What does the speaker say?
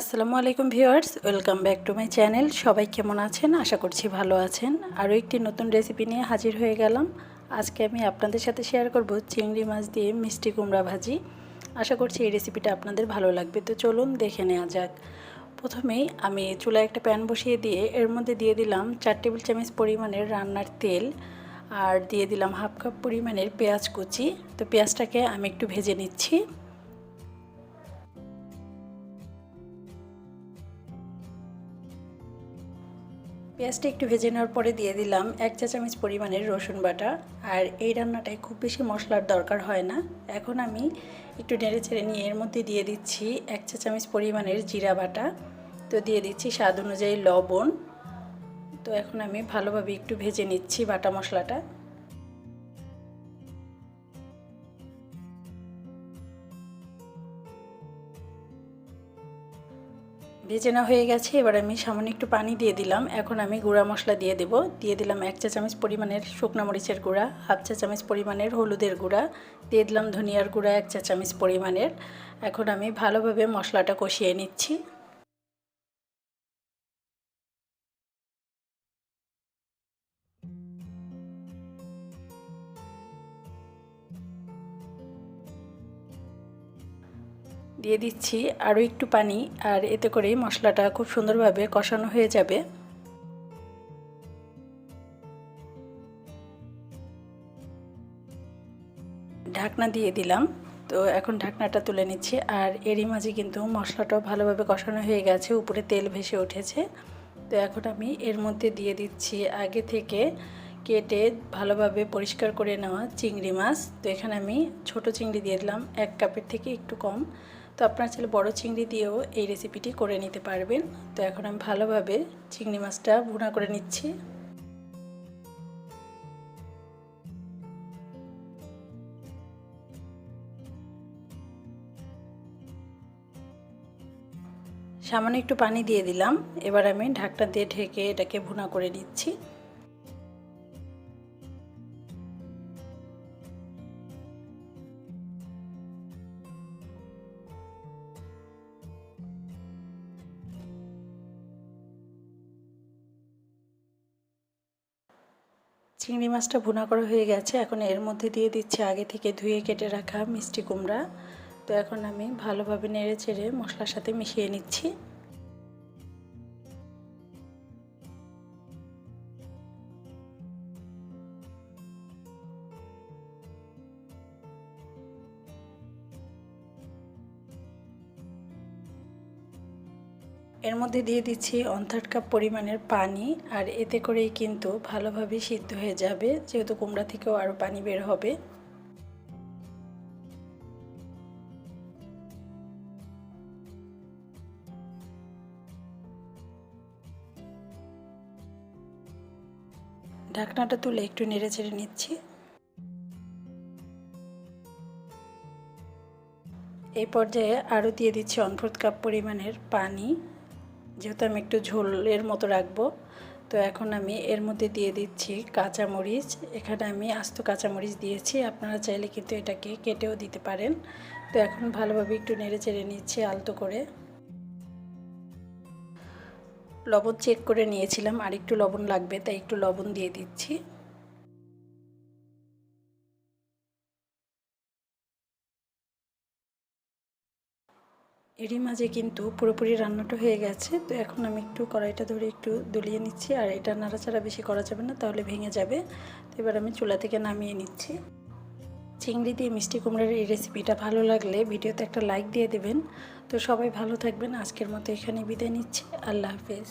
আসসালামু আলাইকুম viewers, welcome back to my channel. সবাই কেমন আছেন? আশা করছি ভালো আছেন। আরও একটি নতুন রেসিপি নিয়ে হাজির হয়ে গেলাম। আজকে আমি আপনাদের সাথে শেয়ার করব চিংড়ি মাছ দিয়ে মিষ্টি কুমড়া ভাজি। আশা করছি এই রেসিপিটা আপনাদের ভালো লাগবে। তো চলুন দেখে নেওয়া যাক। প্রথমেই আমি চুলায় একটা প্যান বসিয়ে দিয়ে এর মধ্যে দিয়ে দিলাম চার টেবিল চামচ পরিমাণের রান্নার তেল আর দিয়ে দিলাম হাফ কাপ পরিমাণের পেঁয়াজ কুচি। তো পেঁয়াজটাকে আমি একটু ভেজে নিচ্ছি। পেঁয়াজটা একটু ভেজে নেওয়ার পরে দিয়ে দিলাম এক চা চামচ পরিমাণের রসুন বাটা। আর এই রান্নাটায় খুব বেশি মশলার দরকার হয় না। এখন আমি একটু নেড়ে চেড়ে নিয়ে এর মধ্যে দিয়ে দিচ্ছি এক চা চামচ পরিমাণের জিরা বাটা। তো দিয়ে দিচ্ছি স্বাদ অনুযায়ী লবণ। তো এখন আমি ভালোভাবে একটু ভেজে নিচ্ছি বাটা মশলাটা। ভেজে না হয়ে গেছে, এবার আমি সামান্য একটু পানি দিয়ে দিলাম। এখন আমি গুঁড়া মশলা দিয়ে দেব। দিয়ে দিলাম এক চা চামচ পরিমাণের শুকনো মরিচের গুঁড়া, হাফ চা চামচ পরিমাণের হলুদের গুঁড়া, দিয়ে দিলাম ধনিয়ার গুঁড়া এক চা চামচ পরিমাণের। এখন আমি ভালোভাবে মশলাটা কষিয়ে নিচ্ছি। দিয়ে দিচ্ছি আরও একটু পানি আর এতে করে মশলাটা খুব সুন্দরভাবে কষানো হয়ে যাবে। ঢাকনা দিয়ে দিলাম। তো এখন ঢাকনাটা তুলে নিচ্ছি আর এরই মাঝে কিন্তু মশলাটাও ভালোভাবে কষানো হয়ে গেছে, উপরে তেল ভেসে উঠেছে। তো এখন আমি এর মধ্যে দিয়ে দিচ্ছি আগে থেকে কেটে ভালোভাবে পরিষ্কার করে নেওয়া চিংড়ি মাছ। তো এখানে আমি ছোট চিংড়ি দিয়ে দিলাম, এক কাপের থেকে একটু কম। তো আপনার চাইলে বড় চিংড়ি দিয়েও এই রেসিপিটি করে নিতে পারবেন। তো এখন আমি ভালোভাবে চিংড়ি মাছটা ভুনা করে নিচ্ছি। সামান্য একটু পানি দিয়ে দিলাম। এবার আমি ঢাকটা দিয়ে ঢেকে এটাকে ভুনা করে নিচ্ছি। চিংড়ি মাছটা ভুনা করা হয়ে গেছে। এখন এর মধ্যে দিয়ে দিচ্ছি আগে থেকে ধুয়ে কেটে রাখা মিষ্টি কুমড়া। তো এখন আমি ভালোভাবে নেড়ে চেড়ে মশলার সাথে মিশিয়ে নিচ্ছি। এর মধ্যে দিয়ে দিচ্ছি অন্থাট কাপ পরিমাণের পানি, আর এতে করেই কিন্তু ভালোভাবে সিদ্ধ হয়ে যাবে, যেহেতু কুমড়া থেকেও আরও পানি বের হবে। ঢাকনাটা তুলে একটু নেড়ে চেড়ে নিচ্ছি। এই পর্যায়ে আরও দিয়ে দিচ্ছি অনফোর্থ কাপ পরিমাণের পানি। যেহেতু আমি একটু ঝোলের মতো রাখব, তো এখন আমি এর মধ্যে দিয়ে দিচ্ছি কাঁচা মরিচ এখানে আমি আস্ত কাঁচা মরিচ দিয়েছি, আপনারা চাইলে কিন্তু এটাকে কেটেও দিতে পারেন। তো এখন ভালোভাবে একটু নেড়ে চেড়ে নিচ্ছি আলতো করে। লবণ চেক করে নিয়েছিলাম, আর একটু লবণ লাগবে, তাই একটু লবণ দিয়ে দিচ্ছি। এরই মাঝে কিন্তু পুরোপুরি রান্নাটা হয়ে গেছে। তো এখন আমি একটু কড়াইটা ধরে একটু দুলিয়ে নিচ্ছি। আর এটা নাড়াচাড়া বেশি করা যাবে না, তাহলে ভেঙে যাবে। তো এবার আমি চুলা থেকে নামিয়ে নিচ্ছি। চিংড়ি দিয়ে মিষ্টি কুমড়ার এই রেসিপিটা ভালো লাগলে ভিডিওতে একটা লাইক দিয়ে দেবেন। তো সবাই ভালো থাকবেন। আজকের মতো এখানে বিদায় নিচ্ছি। আল্লাহ হাফেজ।